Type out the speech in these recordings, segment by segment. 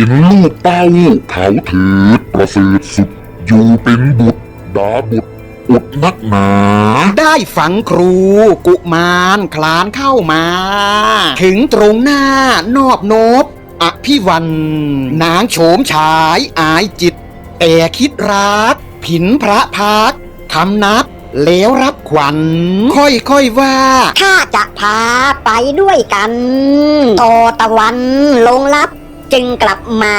เป็นลูกเต้าเขาเถิดประเสริฐสุด อยู่เป็นบุตรดาบุตรอดนักหนา ได้ฝังครู กุมารคลานเข้ามา ถึงตรงหน้านอบนบอภิวันนางโฉมฉายอายจิต แต่คิดรัก ผินพระพักคำนับแล้วรับขวัญ ค่อยๆว่า ข้าจะพาไปด้วยกันตอตะวันลงลับ จึงกลับมา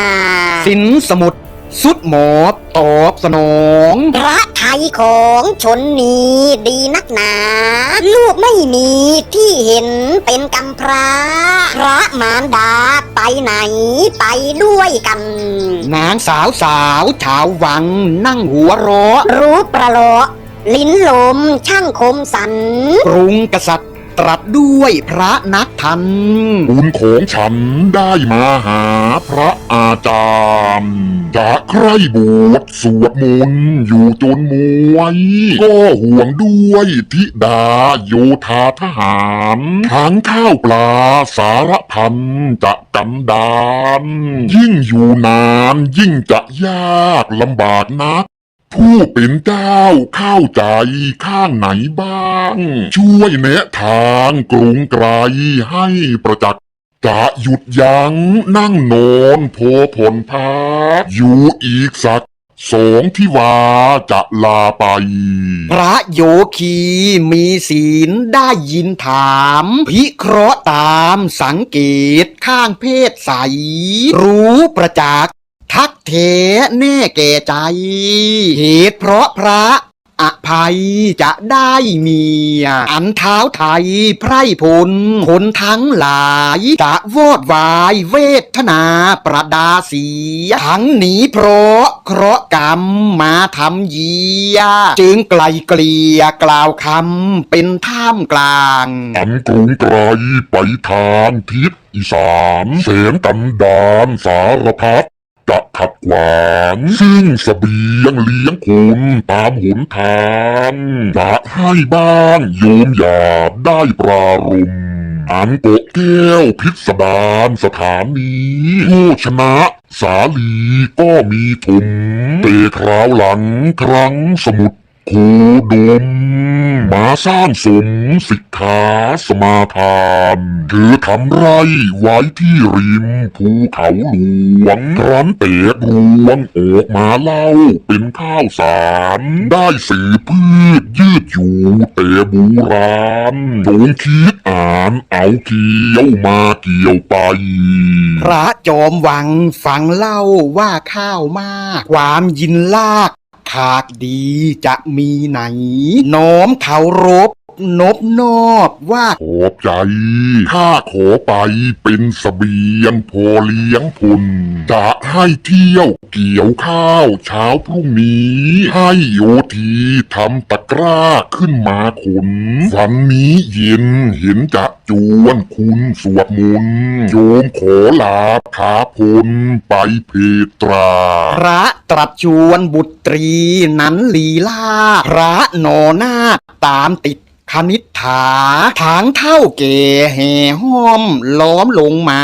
สินสมุดสุดหมอบตอบสนองพระไทยของชนนี้ดีนักหนา ลูกไม่มีที่เห็นเป็นกำพร้า พระมารดาไปไหนไปด้วยกัน นางสาวสาวชาววังนั่งหัวเราะรู้ประโลาะลิ้นลมช่างคมสันกรุงกษัตริย์ ตรัสด้วยพระนักทันบุญของฉันได้มาหาพระอาจารย์จะใคร่บวชสวดมนต์อยู่จนมวย ก็ห่วงด้วยธิดาโยธาทหารทั้งข้าวปลาสารพันจะกันดาน ยิ่งอยู่นานยิ่งจะยากลำบากนัก ผู้เป็นเจ้าเข้าใจข้างไหนบ้าง ช่วยแนะทางกรุงไกรให้ประจักษ์จะหยุดยั้งนั่งนอนโพผลพักอยู่อีกสักสองที่วาจะลาไป พระโยคีมีศีลได้ยินถาม พิเคราะห์ตามสังเกตข้างเพศใส รู้ประจักษ์ ทักเทแน่แก่ใจ เหตุเพราะพระอภัยจะได้เมีย อันเท้าไทยไพร่พลคนทั้งหลายจะวอดวายเวทนาประดาเสียทั้งหนีเพราะเคราะห์กรรมมาทำเยีย จึงไกลเกลี่ยกล่าวคำเป็นท่ามกลาง อันกรุงไกรไปทางทิศอีสานแสนกันดานสารพัด จะขัดขวางซึ่งสเสบียงเลี้ยงคนตามหนทางจะให้บ้างโยมหยาบได้ปรารมอันโกะแก้วพิสดารสถานีโภชนะสาลีก็มีถุมเตะคราวหลังครั้งสมุด โคดมมาสร้างสมสิกขาสมาทานเธอทำไรไว้ที่ริมภูเขาหลวงรั้นเตกรวงออกมาเล่าเป็นข้าวสาร ได้สือพืชยืดอยู่แต่บูราณจงคิดอ่านเอาเกี่ยวมาเกี่ยวไป พระจอมวังฟังเล่าว่าข้าวมาก ความยินลาก ขากดีจะมีไหน น้อมเขารบ นบนอบว่าขอบใจ ข้าขอไปเป็นสเสบียงพอเลี้ยงพลจะให้เที่ยวเกี่ยวข้าวเช้าพรุ่งนี้ ให้โยทีทำตะกร้าขึ้นมาขนวันนี้เย็นเห็นจะจวนคุณสวดมนต์โยมขอลาพาพลไปเพตรา พระตรัสชวนบุตรีนั้นลีลาพระนอนาคตามติด คณิษฐาถางเท่าเก่แห่ห้อม ล้อมลงมา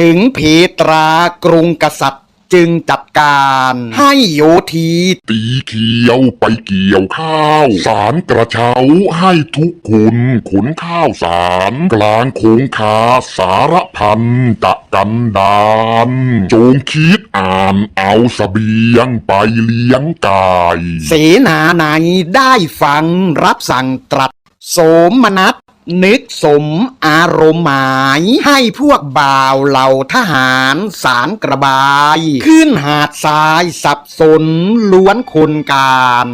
ถึงเพตรากรุงกษัตริย์ จึงจัดการให้โยทีตีเขียวไปเกี่ยวข้าว สารกระเช้าให้ทุกคนขนข้าวสาร กลางโคงคาสารพันจะกันดานจงคิดอ่านเอาสเสบียงไปเลี้ยงกาย เสนาในได้ฟังรับสั่งตรัสโสมนัส นึกสมอารมณ์หมายให้พวกบ่าวเหล่าทหารสารกระบาย ขึ้นหาดทรายสับสนล้วนคนการ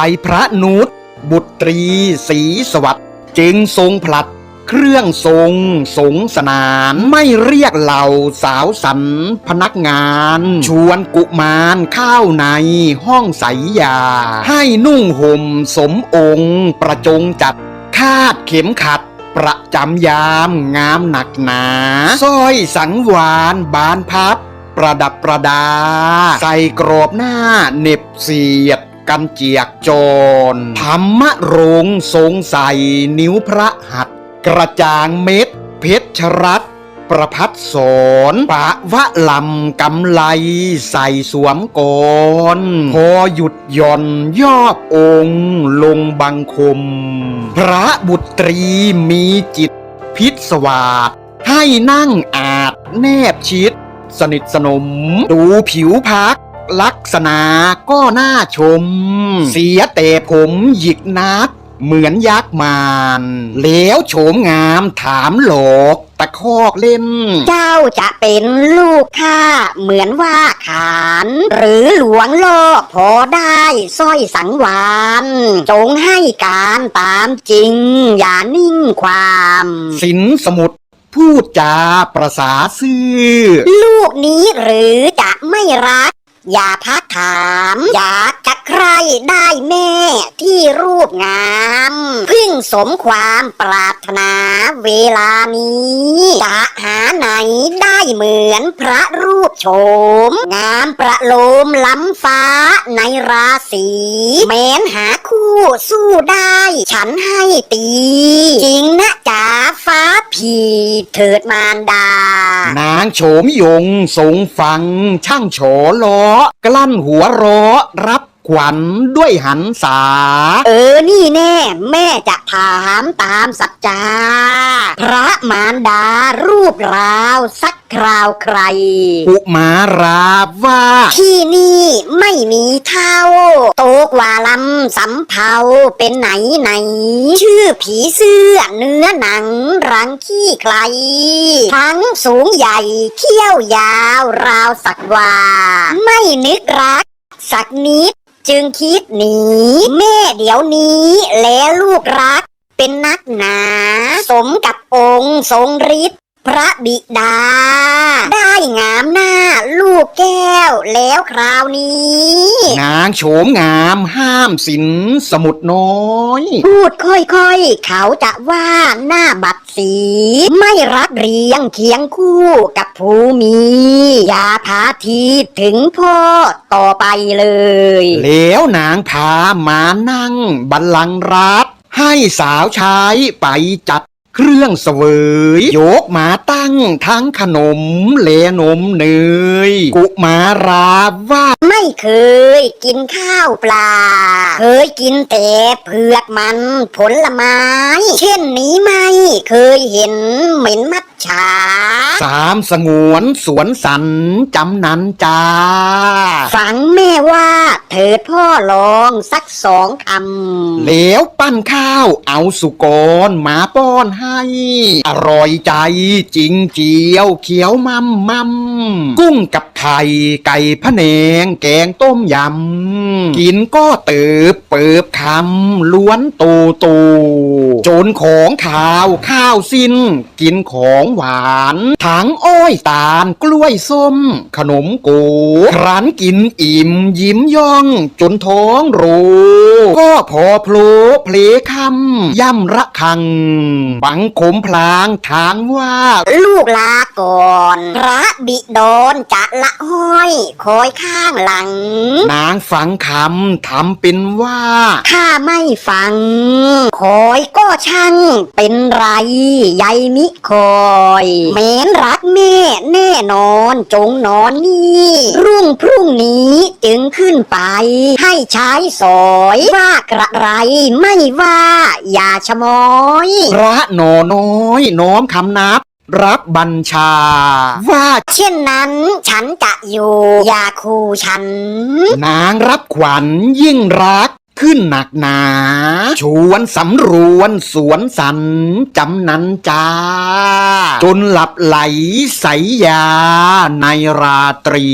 ายพระนุษบุตรีศรีสวัสดิ์จึงทรงผลัดเครื่องทรงสงสนานไม่เรียกเหล่าสาวสันพนักงาน ชวนกุมารเข้าในห้องใสยา ให้นุ่งห่มสมองค์ประจงจัดคาดเข็มขัดประจำยามงามหนักหนาสร้อยสังวานบานพับ ประดับประดา ใส่กรอบหน้าเน็บเสียด กันเจียกโจรธรรมรงค์ทรงใส่นิ้วพระหัตถ์กระจางเม็ด เพชรรัตประพัดสอนปะวะลำกำไลใส่สวมกรพอหยุดย่อนยอบองค์ ลงบังคม พระบุตรีมีจิตพิศวาสให้นั่งอาจแนบชิด สนิทสนม ดูผิวพัก ลักษณะก็น่าชม เสียแต่ผมหยิกนัด เหมือนยักษ์มารแล้วโฉมงามถามหลอกตะคอกเล่น เจ้าจะเป็นลูกข้าเหมือนว่าขาน หรือหลวงโลกพอได้สร้อยสังวานจงให้การตามจริง อย่านิ่งความ สินสมุดพูดจาประสาซื่อ ลูกนี้หรือจะไม่รัก อย่าพักถาม อยากจะใครได้แม่ที่รูปงาม พึ่งสมความปรารถนาเวลานี้จะหาไหนได้เหมือนพระรูปโฉม งามประโลมล้ำฟ้าในราศีแม้นหาคู่สู้ได้ ฉันให้ตี จริงนะจ๋าฟ้าผีเถิดมารดา นางโฉมยงสงฟัง ช่างโฉล้อกลั้นหัวร้อรับ ขวัญด้วยหันษา เออนี่แน่ แม่จะถามตามสัจจา พระมารดารูปราวสักคราวใคร อุมาราว่าที่นี่ไม่มีเท่า โตกว่าลำสำเภาเป็นไหนไหน ชื่อผีเสื้อเนื้อหนัง รังขี้ใคร ทั้งสูงใหญ่เขี้ยวยาวราวสักวาไม่นึกรักสักนิด จึงคิดหนี แม่เดี๋ยวนี้แล้วลูกรัก เป็นนักหนา สมกับองค์ทรงฤทธิ์พระบิดา ได้งามหน้าลูกแก้วแล้วคราวนี้ นางโฉมงามห้ามสินสมุดน้อย พูดค่อยๆ เขาจะว่าหน้าบัด สีไม่รักเรียงเคียงคู่กับผู้มี อย่าพาทีถึงพ่อต่อไปเลย แล้วนางพามานั่ง บัลลังก์รัฐให้สาวใช้ไปจัด เครื่องเสวยยกมาตั้งทั้งขนมเลนมเนย กุมาราว่า ไม่เคยกินข้าวปลา เคยกินแต่เผือกมันผลไม้ เช่นนี้ไม่เคยเห็นเหม็นมัดฉาสามสงวนสวนสันจำนันจาฟังแม่ว่าเถิดพ่อลองสักสองคำแล้วปั้นข้าวเอาสุกรมาป้อนให้ อร่อยใจจริงเจียวเขียวมัมมัมกุ้งกับ ไข่ไก่พะแนง แกงต้มยำ กินก็เติบเปิบคำล้วนตูตูจนของขาวข้าวสิ้น กินของหวานทั้งอ้อยตาลกล้วยส้ม ขนมโกครันกินอิ่มยิ้มย่อง จนท้องโรก็พอโผล่เพลคำย่ำระคังบังคมพลางทางว่า ลูกลาก่อน พระบิดรจะละห้อยคอยข้างหลัง นางฟังคำทำเป็นว่า ข้าไม่ฟัง คอยก็ช่างเป็นไรใยมิคอยแม้นรักแม่แน่นอนจงนอนนี่ รุ่งพรุ่งนี้จึงขึ้นไป ให้ใช้สอยว่ากระไรไม่ว่า อย่าชะมอย พระหนอน้อย น้อมคำนับ รับบัญชา ว่าเช่นนั้นฉันจะอยู่อย่าคูฉัน นางรับขวัญยิ่งรักขึ้นหนักหนา ชวนสำรวนสวนสันจำนันจาจนหลับไหลใสยาในราตรี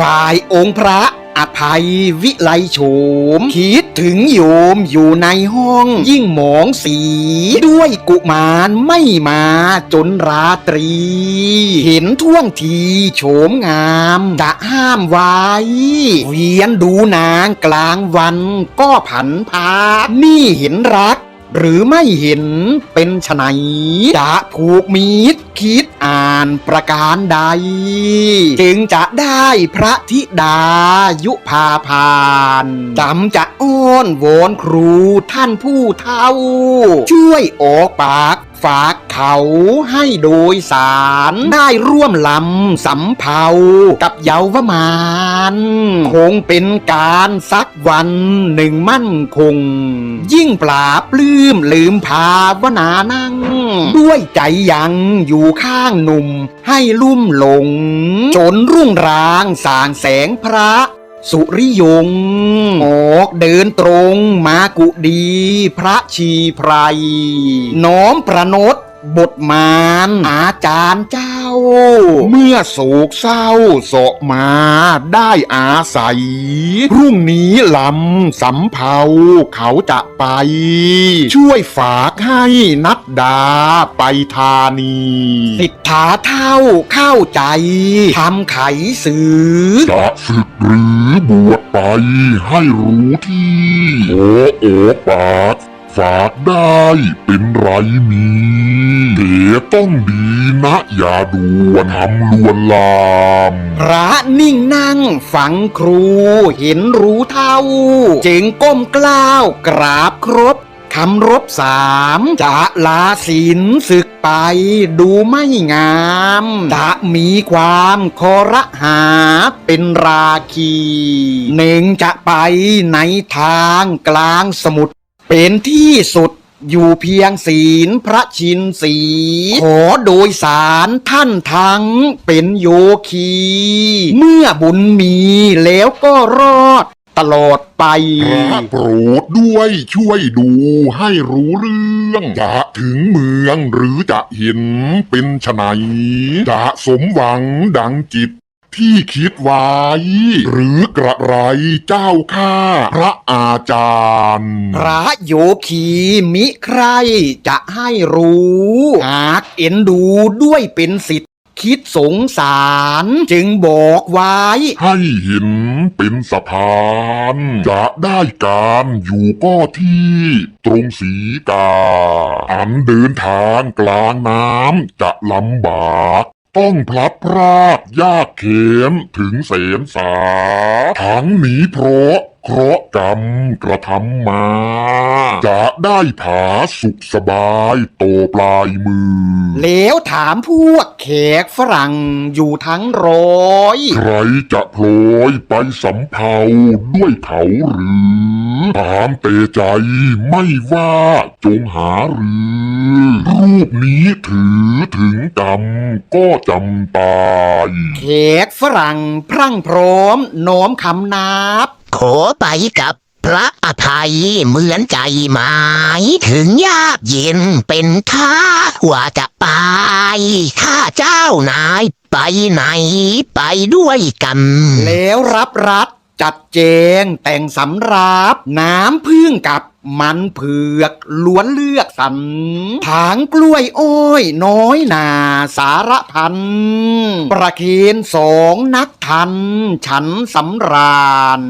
ฝ่ายองค์พระอภัยวิไลโฉม คิดถึงโยมอยู่ในห้อง ยิ่งหมองสี ด้วยกุมารไม่มาจนราตรี เห็นท่วงทีโฉมงาม จะห้ามไว้เวียนดูนางกลางวันก็ผันพานี่เห็นรัก หรือไม่เห็นเป็นไฉนจะผูกมีดคิดอ่านประการใด จึงจะได้พระธิดายุพาพานจำจะอ้อนวอนครูท่านผู้เท่า ช่วยออกปากฝาก เขาให้โดยสารได้ร่วมลำสำเภากับเยาวมานคงเป็นการสักวันหนึ่งมั่นคง ยิ่งปราบลืมลืมภาวนานั่ง ด้วยใจยังอยู่ข้างหนุ่มให้ลุ่มหลง จนรุ่งรางสางแสงพระสุริยง ออกเดินตรงมากุดี พระชีไพรน้อมประนด บทมารอาจารย์เจ้า เมื่อโศกเศร้าโศกมาได้อาศัยพรุ่งนี้ลำสำเภาเขาจะไป ช่วยฝากให้นัดดาไปธานีสิทธาเท่าเข้าใจทำไขสือจะศึกหรือบวชไปให้รู้ที่โอ้โอปาก ฝากได้เป็นไรมีเดต้องดีนะอย่าด่วนทำลวนลาม พระนิ่งนั่งฟังครูเห็นรู้เท่า จึงก้มกล้าวกราบครบคำรบสามจะลาศีลศึกไปดูไม่งามจะมีความคอระหาเป็นราคี หนึ่งจะไปในทางกลางสมุทร เป็นที่สุดอยู่เพียงศีลพระชินสี ขอโดยสารท่านทั้งเป็นโยคี เมื่อบุญมีแล้วก็รอดตลอดไปพระโปรดด้วยช่วยดูให้รู้เรื่อง จะถึงเมืองหรือจะเห็นเป็นไฉนจะสมหวังดังจิต ที่คิดไว้ หรือกระไรเจ้าข้าพระอาจารย์ พระโยคีมิใครจะให้รู้หากเอ็นดูด้วยเป็นสิทธิ์คิดสงสารจึงบอกไว้ ให้เห็นเป็นสะพาน จะได้การอยู่ก็ที่ ตรงสีกา อันเดินทางกลางน้ำจะลำบาก ต้องพลัดพรากยากเข็นถึงแสนสาทั้งหนีเพราะเคราะห์กรรมกระทำมา จะได้ผาสุขสบายโตปลายมือ แล้วถามพวกแขกฝรั่งอยู่ทั้งร้อย ใครจะโผลยไปสำเภาด้วยเขาหรือ ตามเตใจไม่ว่าจงหาหรือ รูปนี้ถือถึงกรรมก็จำตายแขกฝรั่งพรั่งพร้อมน้อมคำนับ ขอไปกับพระอภัยเหมือนใจหมายถึงยากเย็นเป็นข้าว่าจะไปข้าเจ้านายไปไหนไปด้วยกัน แล้วรับรัด จัดแจงแต่งสำราบ น้ำพึ่งกับมันเผือกล้วนเลือกสรรถางกล้วยอ้อย น้อยนาสารพัน ประเคนสองนักทัน ฉันสำราญ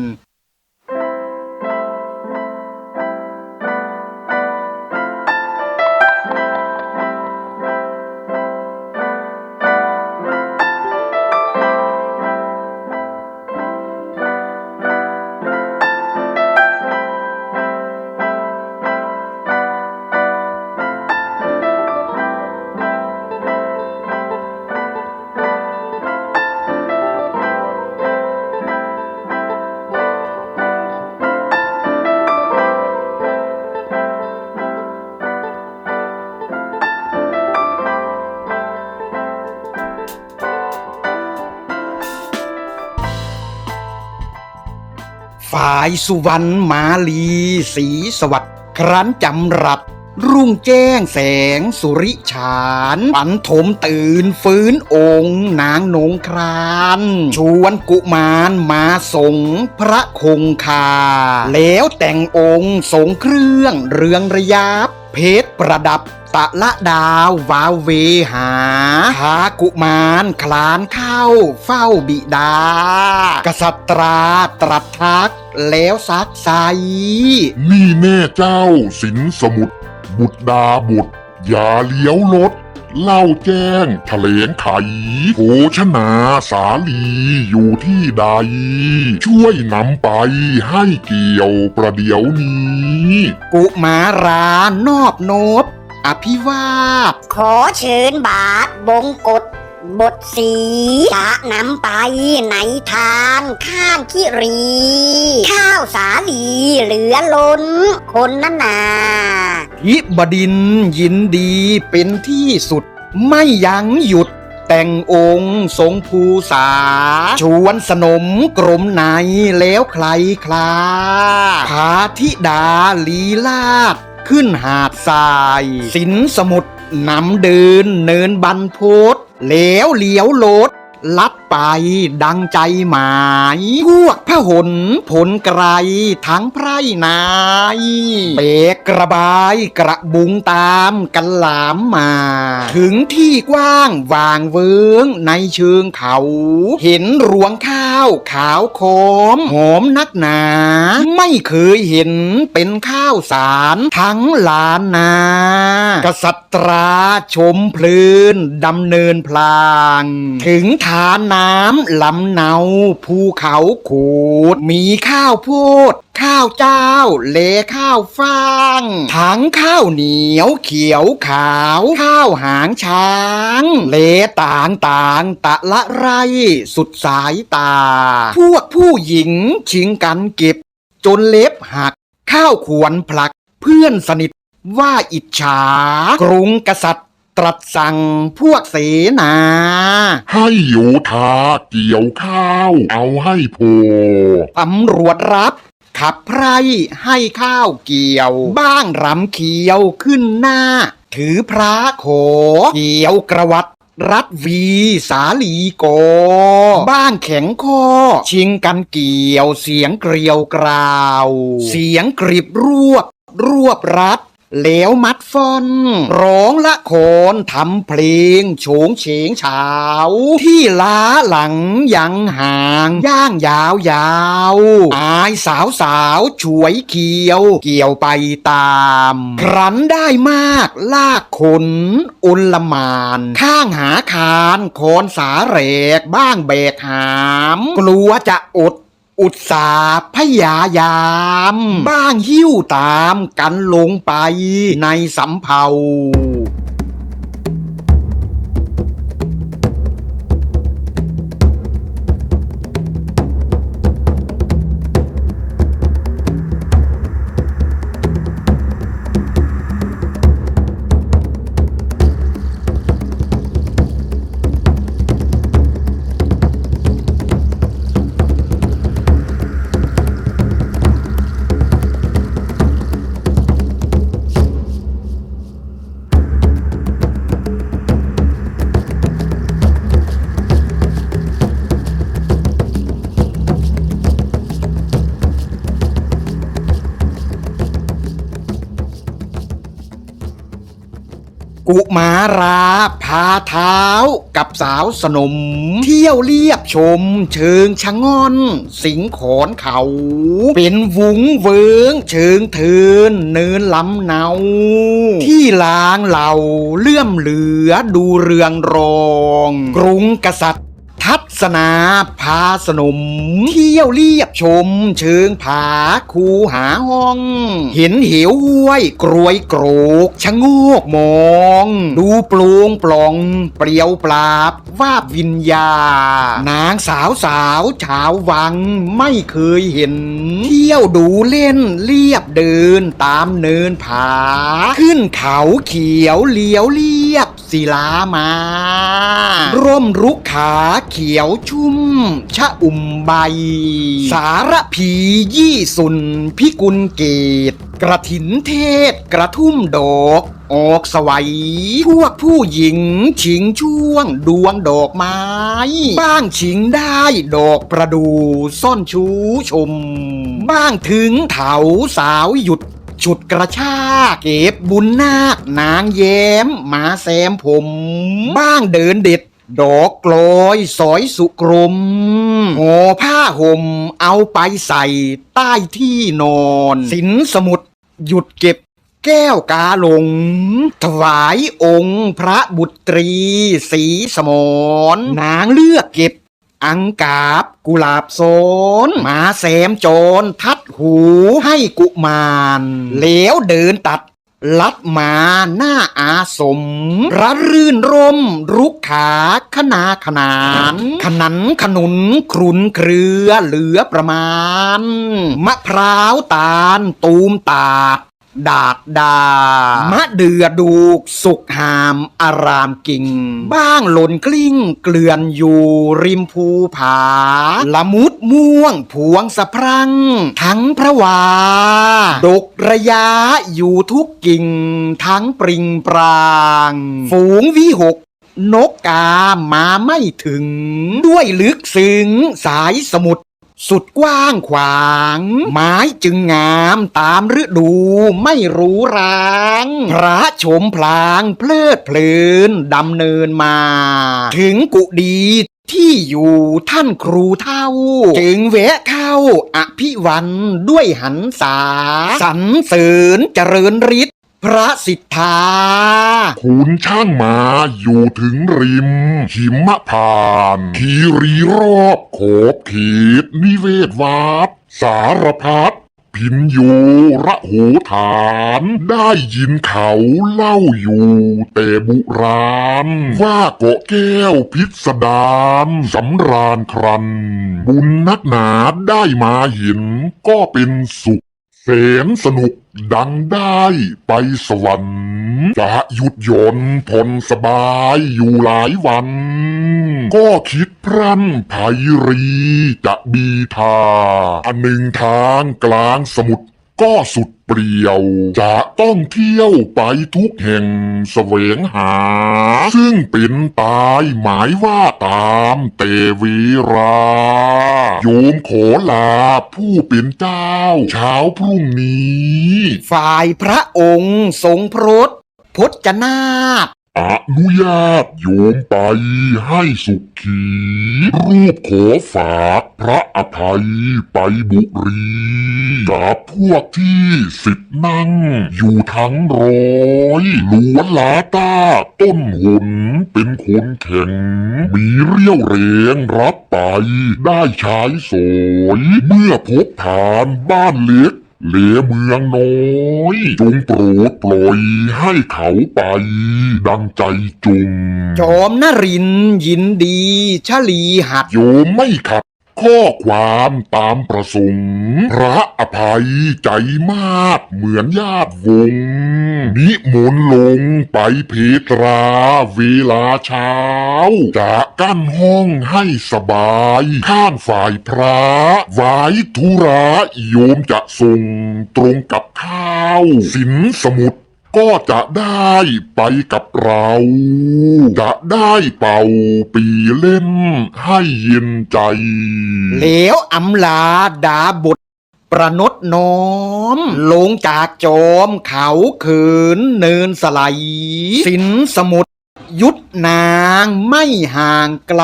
สุวรรณมาลีสีสวัสดิ์ครั้นจำรัด รุ่งแจ้งแสงสุริฉานปันถมตื่นฟื้นองค์ นางนงคราน ชวนกุมารมาส่งพระคงคา แล้วแต่งองค์ทรงเครื่องเรืองระยับเพชรประดับตะละดาววาวเวหาพากุมารคลานเข้าเฝ้าบิดา กษัตราตรัสทักแล้วซักไซนี่แน่เจ้าสินสมุทร บุตรดาบุตร อย่าเลี้ยวรถ เล่าแจ้งแถลงไขโภชนาสาลีอยู่ที่ใด ช่วยนำไปให้เกี่ยวประเดี๋ยวนี้ กุมารานอบโนบอภิวาทขอเชิญบาทบงกฎ บทสีจะนำไปในทานข้างคิรี ข้าวสาลีเหลือล้น คนนั้นนาทิบดินยินดีเป็นที่สุด ไม่ยั้งหยุดแต่งองค์ทรงภูษา ชวนสนมกรมในแล้วใครคลาพาธิดาลีลาด ขึ้นหาดทราย สินสมุทรนำเดินเนินบันพศ แล้วเลี้ยวโล ลัดไปดังใจหมายพวกพะหนผลไกรทั้งไพรนายเปกกระบายกระบุงตามกันหลามมา ถึงที่กว้างวางเวิงในเชิงเขา เห็นรวงข้าวขาวโคมหอมนักหนา ไม่เคยเห็นเป็นข้าวสารทั้งลานนา กษัตราชมเพลินดำเนินพลาง ถึงทานน้ำลำเนา ภูเขาขูด มีข้าวโพด ข้าวเจ้า เลข้าวฟ่างทั้งข้าวเหนียว เขียวขาว ข้าวหางช้าง เลต่างต่างตะละไร สุดสายตา พวกผู้หญิงชิงกันเก็บ จนเล็บหัก ข้าวขวนผลัก เพื่อนสนิทว่าอิจฉากรุงกษัตริย์ ตรัสสั่งพวกเสนา ให้โยธาเกี่ยวข้าว เอาให้โพตำรวจรับขับไพร่ให้ข้าวเกี่ยว บ้างรำเขียวขึ้นหน้า ถือพระโข เกี่ยวกระวัดรัดวีสาลีโก บ้างแข็งคอ ชิงกันเกี่ยวเสียงเกลียวกราว เสียงกริบรวบ รวบรัด แล้วมัดฟอนร้องละโคนทำเพลงโฉงเฉงเฉาที่ล้าหลังยังห่าง ย่างยาวยาวอายสาวสาวช่วยเขียว เกี่ยวไปตาม ครั้นได้มากลากขนอุลหมาน ข้างหาคานโคนสาเรกบ้างแบกหาม กลัวจะอด อุตสาห์พยายาม บ้างหิ้วตามกันลงไปในสำเภา กุมาราพาเท้า กับสาวสนม เที่ยวเรียบชม เชิงชะง่อน สิงขอนเขา เป็นวุงเวิงเชิงเทินเนินลำเนา ที่ลางเหล่าเลื่อมเหลือดูเรืองรอง กรุงกษัตริย์ ทัศนาพาสนม เที่ยวเรียบชม เชิงผาคูหาห้อง เห็นเหวห้วย กรวยโกรกชะโงกมอง ดูปลงปลอง เปรียวปราบวาบวิญญา นางสาวสาวชาววังไม่เคยเห็น เที่ยวดูเล่นเรียบเดินตามเนินผา ขึ้นเขาเขียวเลี้ยวเรียบ ศิลามา ร่มรุกขาเขียวชุ่ม ชะอุ่มใบ สารพียี่สุนพิกุลเกต กระถินเทศกระทุ่มดอกออกสวัย พวกผู้หญิง ชิงช่วง ดวงดอกไม้ บ้างชิงได้ดอกประดู ซ่อนชูชม บ้างถึงเถาสาวหยุด ฉุดกระชากเก็บบุญนาคนางแย้มมาแซมผม บ้างเดินเด็ด ดอกกลอยสอยสุกรมห่อผ้าห่มเอาไปใส่ใต้ที่นอน สินสมุดหยุดเก็บแก้วกาหลง ถวายองค์พระบุตรี สีสมรนางเลือกเก็บ อังกาบ กุหลาบโซนมาแซมโจร ทัดหูให้กุมารแล้วเดินตัด ลัดมาหน้าอาสมระรื่นร่ม รุกขาขนาขนาน ขนันขนุนครุนเครือเหลือประมาณ มะพร้าวตาล ตูมตาด ดาดดามะเดือดูก สุกหามอารามกิ่ง บ้างหล่นกลิ้ง เกลื่อนอยู่ริมภูผา ละมุดม่วงพวงสะพรัง ทั้งพระวา ดกระยะอยู่ทุกกิ่ง ทั้งปริงปราง ฝูงวิหกนกกามาไม่ถึง ด้วยลึกซึ้งสายสมุทร สุดกว้างขวาง ไม้จึงงามตามฤดูไม่รู้ราง พระชมพลางเพลิดเพลินดำเนินมา ถึงกุดีที่อยู่ท่านครูเท่า จึงแวะเข้าอภิวันด้วยหันษา สรรเสริญเจริญฤทธิ์ พระสิทธาขุนช่างมาอยู่ถึงริม หิมพานคีรีรอบขอบเขตนิเวศวัดสารพัดพินโยระหูฐาน ได้ยินเขาเล่าอยู่แต่บุราณว่าเกาะแก้วพิสดารสำราญครัน บุญนักหนาได้มาเห็นก็เป็นสุขแสนสนุก ดังได้ไปสวรรค์จะหยุดยนผ่อนสบายอยู่หลายวัน ก็คิดพรั่นไพรีจะบีทา อันหนึ่งทางกลางสมุทร ก็สุดเปลี่ยว จะต้องเที่ยวไปทุกแห่งแสวงหา ซึ่งเป็นตายหมายว่าตามแต่เวลาโยมขอลาผู้เป็นเจ้า เช้าพรุ่งนี้ ฝ่ายพระองค์ทรงพรตพจนาถ อนุญาตโยมไปให้สุขี รูปขอฝากพระอภัยไปบุรีกับพวกที่สิบนั่ง อยู่ทั้งร้อยล้วนลาตาต้นหนเป็นคนแข็ง มีเรี่ยวแรงรับไป ได้ใช้สอย เมื่อพบผ่านบ้านเล็ก เหลือเมืองน้อย จงโปรดปล่อยให้เขาไป ดังใจจงจอมนรินทร์ยินดี ชลีหัด โยมไม่ขัด ข้อความตามประสงค์ พระอภัยใจมากเหมือนญาติวง นิมนต์ลงไปเพตราเวลาเช้า จะกั้นห้องให้สบาย ข้างฝ่ายพระไว้ธุระโยมจะส่งตรงกับข้าว สินสมุด ก็จะได้ไปกับเรา จะได้เป่าปีเล่นให้เย็นใจ แล้วอำลาดาบทประนดน้อม ลงจากจอมเขาเขินเนินสไลสินสมุทร ยุดนางไม่ห่างไกล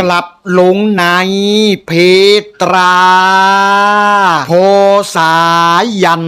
กลับลงในเพตรา โพสายัน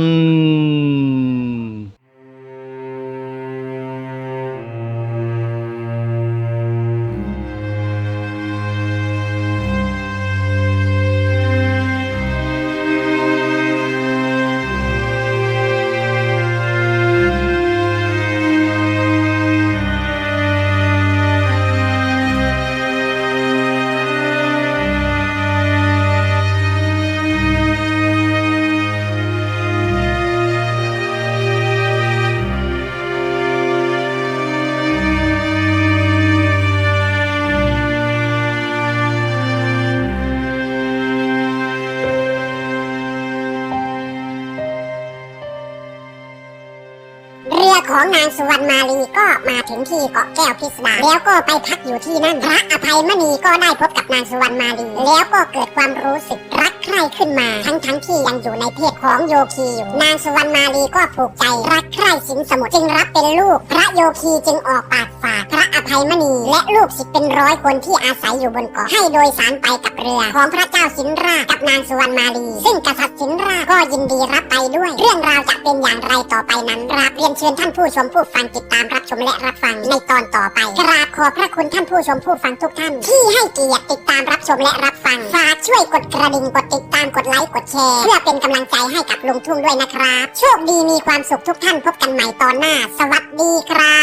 ของนางสุวรรณมาลีก็มาถึงที่เกาะแก้วพิสดารแล้วก็ไปพักอยู่ที่นั่นพระอภัยมณีก็ได้พบกับนางสุวรรณมาลีแล้วก็เกิดความรู้สึกรัก ใคร่ขึ้นมา ทั้งทั้งที่ยังอยู่ในเพศของโยคีอยู่นางสุวรรณมาลีก็ผูกใจรักใคร่สินสมุทรจึงรับเป็นลูก พระโยคีจึงออกปากฝากพระอภัยมณี และลูกศิษย์เป็นร้อยคนที่อาศัยอยู่บนเกาะให้โดยสารไปกับเรือ ของพระเจ้าสินรากับนางสุวรรณมาลี ซึ่งกษัตริย์สินราก็ยินดีรับไปด้วย เรื่องราวจะเป็นอย่างไรต่อไปนั้นราบเรียนเชิญท่านผู้ชมผู้ฟังติดตามรับชมและรับฟังในตอนต่อไปกราบขอบพระคุณท่านผู้ชมผู้ฟังทุกท่าน ที่ให้เกียรติติดตามรับชมและรับฟังฝากช่วยกดกระดิ่งกดติดตามกดไลค์กดแชร์ เพื่อเป็นกำลังใจให้กับลุงทุ่งด้วยนะครับ โชคดีมีความสุขทุกท่านพบกันใหม่ตอนหน้า สวัสดีครั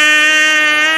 บ